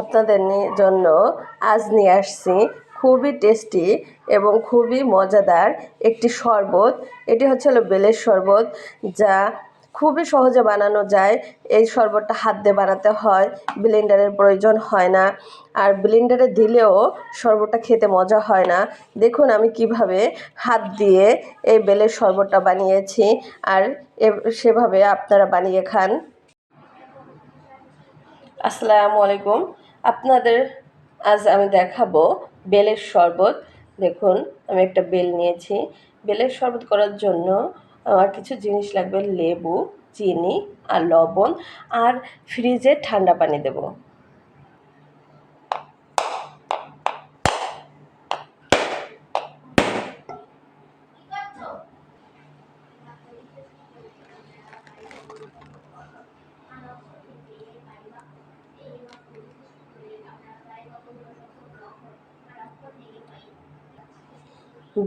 আপনাদের জন্য আজ নিয়ে আসছি খুবই টেস্টি এবং খুবই মজাদার একটি শরবত। এটি হচ্ছে হলো বেলের শরবত, যা খুবই সহজে বানানো যায়। এই শরবতটা হাত দিয়ে বানাতে হয়, ব্লেন্ডারের প্রয়োজন হয় না। আর ব্লেন্ডারে দিলেও শরবতটা খেতে মজা হয় না। দেখুন আমি কীভাবে হাত দিয়ে এই বেলের শরবতটা বানিয়েছি, আর সেভাবে আপনারা বানিয়ে খান। আসসালামু আলাইকুম। আপনাদের আজ আমি দেখাবো বেলের শরবত। দেখুন, আমি একটা বেল নিয়েছি। বেলের শরবত করার জন্য আমার কিছু জিনিস লাগবে, লেবু, চিনি আর লবণ। আর ফ্রিজে ঠান্ডা পানি দেব।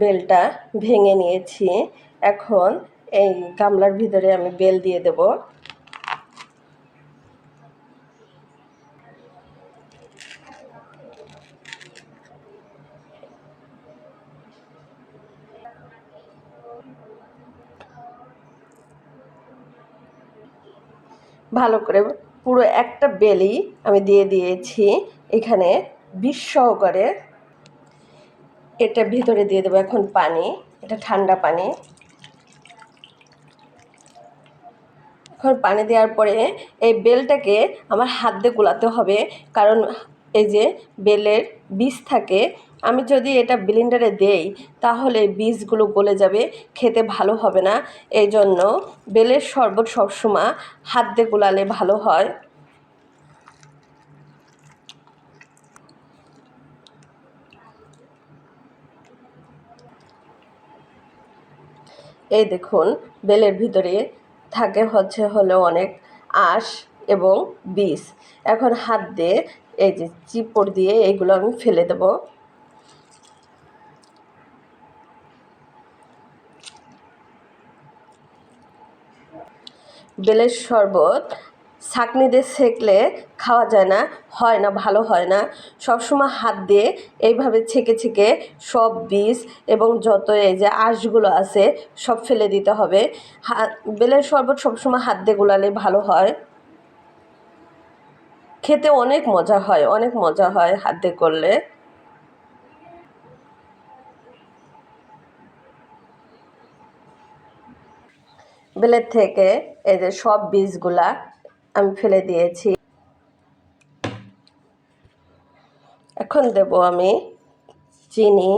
বেলটা ভেঙে নিয়েছি। এখন এই গামলার ভিতরে আমি বেল দিয়ে দেব। ভালো করে পুরো একটা বেলি আমি দিয়ে দিয়েছি। এখানে বিষ সহকারে এটা ভিতরে দিয়ে দেবো এখন পানি, এটা ঠান্ডা পানি। এখন পানি দেওয়ার পরে এই বেলটাকে আমার হাত দিয়ে গোলাতে হবে, কারণ এই যে বেলের বীজ থাকে, আমি যদি এটা ব্লেন্ডারে দেই, তাহলে বীজগুলো গলে যাবে, খেতে ভালো হবে না। এই জন্য বেলের শরবত সবসময় হাত দিয়ে গোলালে ভালো হয়। এই দেখুন, বেলের ভিতরে থাকে হচ্ছে হলো অনেক আঁশ এবং বিষ এখন হাত দিয়ে এই যে চিপড় দিয়ে এগুলো আমি ফেলে দেব। বেলের শরবত ছাঁকনি দিয়ে সেঁকলে খাওয়া যায় না, হয় না, ভালো হয় না। সবসময় হাত দিয়ে এইভাবে ছেঁকে ছেঁকে সব বীজ এবং যত এই যে আঁশগুলো আছে সব ফেলে দিতে হবে। বেলের শরবত সবসময় হাত দিয়ে গোলালে ভালো হয়। খেতে অনেক মজা হয়, অনেক মজা হয় হাত দিয়ে করলে। বেলের থেকে এই যে সব বীজগুলা আমি ফেলে দিয়েছি। এখন দেব আমি চিনি।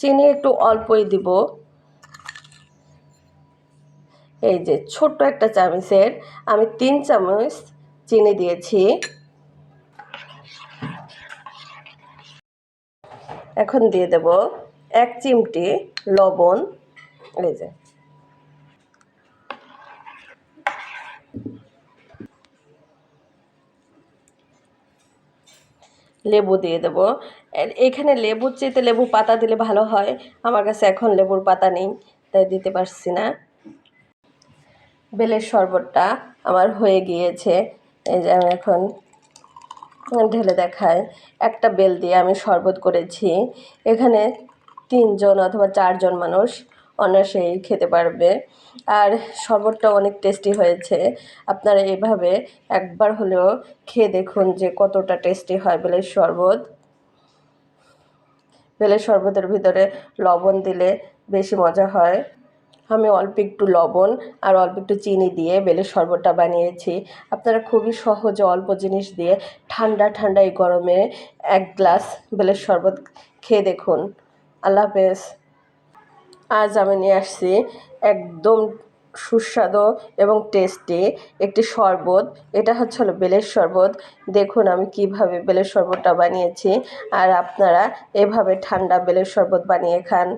চিনি একটু অল্পই দিব। এই যে ছোট্ট একটা চামচের আমি তিন চামচ চিনি দিয়েছি। এখন দিয়ে দেব এক চিমটি লবণ। এই যে লেবু দিয়ে দেবো। এখানে লেবুর চেয়েতে লেবু পাতা দিলে ভালো হয়। আমার কাছে এখন লেবুর পাতা নেই, তাই দিতে পারছি না। বেলের শরবতটা আমার হয়ে গিয়েছে। এই যে আমি এখন ঢেলে দেখায় একটা বেল দিয়ে আমি শরবত করেছি। এখানে তিনজন অথবা চারজন মানুষ অনায়াসেই খেতে পারবে। আর শরবতটা অনেক টেস্টি হয়েছে। আপনারা এভাবে একবার হলেও খেয়ে দেখুন যে কতটা টেস্টি হয় বেলের শরবত। বেলের শরবতের ভিতরে লবণ দিলে বেশি মজা হয়। আমি অল্প একটু লবণ আর অল্প একটু চিনি দিয়ে বেলের শরবতটা বানিয়েছি। আপনারা খুবই সহজে অল্প জিনিস দিয়ে ঠান্ডা ঠান্ডা এই গরমে এক গ্লাস বেলের শরবত খেয়ে দেখুন। আল্লাহ হাফেজ। আজ আমি নিয়ে আসছি একদম সুস্বাদু এবং টেস্টি একটি শরবত। এটা হচ্ছে হলো বেলের শরবত। দেখুন আমি কীভাবে বেলের শরবতটা বানিয়েছি। আর আপনারা এভাবে ঠান্ডা বেলের শরবত বানিয়ে খান।